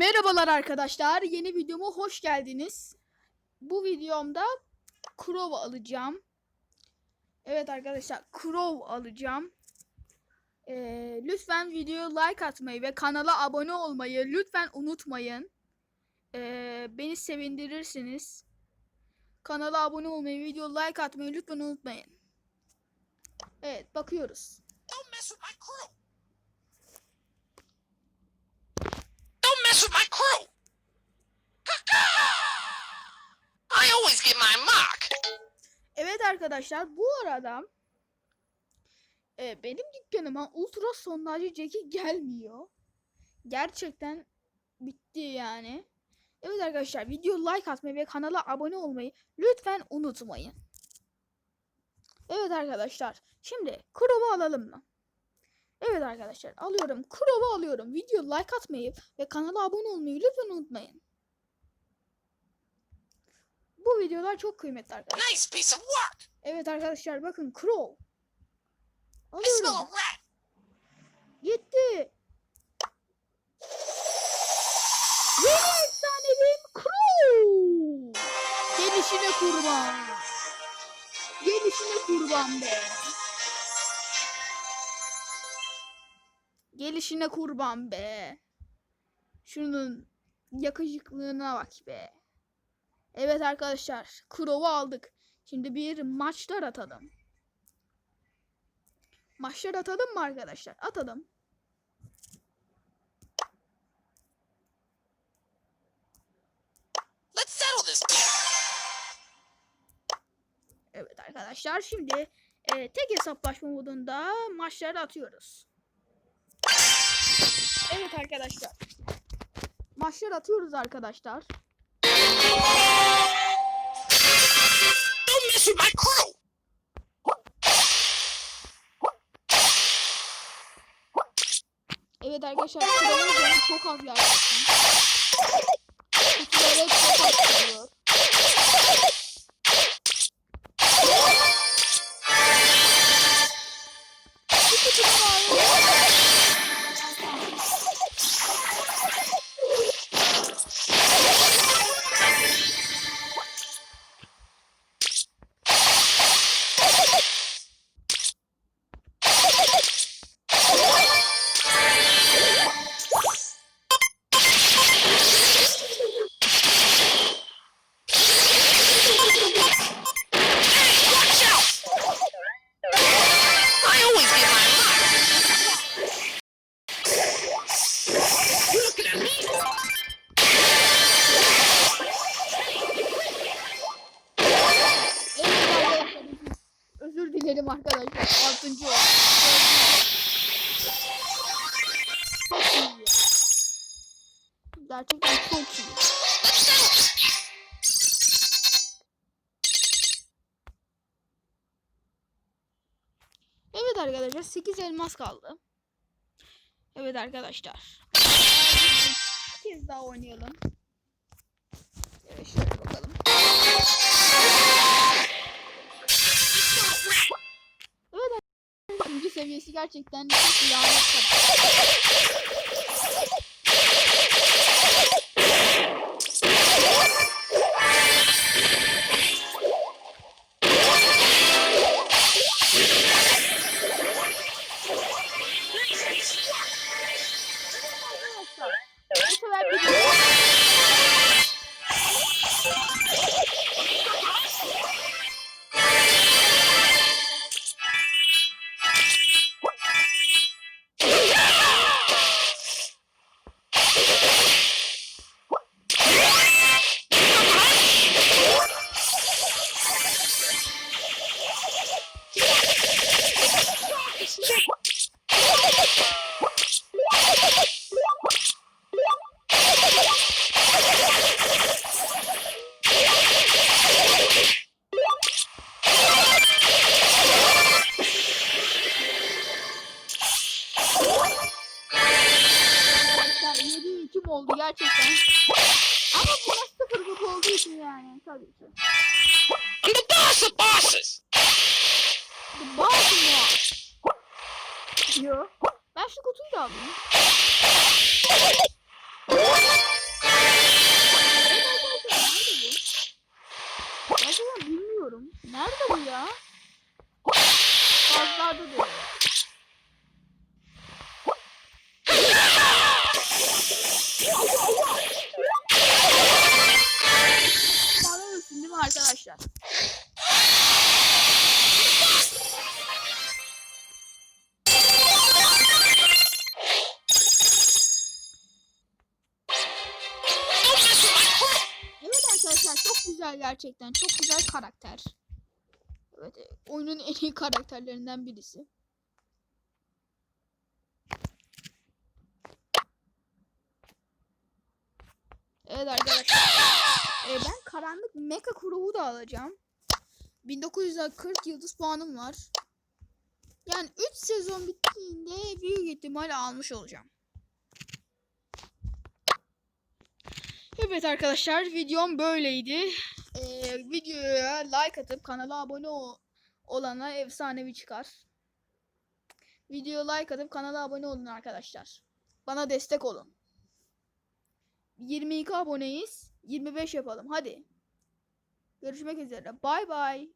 Merhabalar arkadaşlar. Yeni videoma hoş geldiniz. Bu videomda Crow alacağım. Evet arkadaşlar Crow alacağım. Ee, lütfen videoya like atmayı ve kanala abone olmayı lütfen unutmayın. Ee, beni sevindirirsiniz. Kanala abone olmayı, video like atmayı lütfen unutmayın. Evet bakıyoruz. Don't mess with my crew. Don't mess with my crew. Get my mark. Evet arkadaşlar bu arada e, benim dükkanıma ultra sondajı Jackie gelmiyor. Gerçekten bitti yani. Evet arkadaşlar video like atmayı ve kanala abone olmayı lütfen unutmayın. Evet arkadaşlar şimdi Crow'u alalım mı? Evet arkadaşlar alıyorum. Crow'u alıyorum. Video like atmayı ve kanala abone olmayı lütfen unutmayın. Bu videolar çok kıymetli arkadaşlar. Nice piece of work. Evet arkadaşlar bakın Crow. Alıyorum. Gitti. Yeni efsanevim Crow. Gelişine kurban. Gelişine kurban be. Gelişine kurban be. Şunun yakışıklığına bak be. Evet arkadaşlar Crow'u aldık. Şimdi bir maçlar atalım. Maçlar atalım mı arkadaşlar? Atalım. Let's settle this. Evet arkadaşlar şimdi e, tek hesaplaşma modunda maçları atıyoruz. Evet arkadaşlar. Maçlar atıyoruz arkadaşlar. With my crew. Evet arkadaşlar sıramız canı çok az gerçekten. Kutulara çok az kalıyor. Arkadaşlar 8 elmas kaldı. Evet arkadaşlar. Bir kez daha oynayalım. Evet şöyle bakalım. Evet seviyesi gerçekten çok lanet Ama bu maç 0 kutu olduğu için yani tabii ki. I'm the boss of bosses. The boss mu? Yo. Ben şu kutuyu da alayım. Gerçekten. Çok güzel karakter. Evet, e, oyunun en iyi karakterlerinden birisi. Evet arkadaşlar. E, ben karanlık Mecha Crew'u da alacağım. 1940 yıldız puanım var. Yani 3 sezon bittiğinde büyük ihtimal almış olacağım. Evet arkadaşlar videom böyleydi. Ee, videoya like atıp kanala abone ol- olana efsanevi çıkar. Videoya like atıp kanala abone olun arkadaşlar. Bana destek olun. 22 aboneyiz. 25 yapalım hadi. Görüşmek üzere. Bay bay.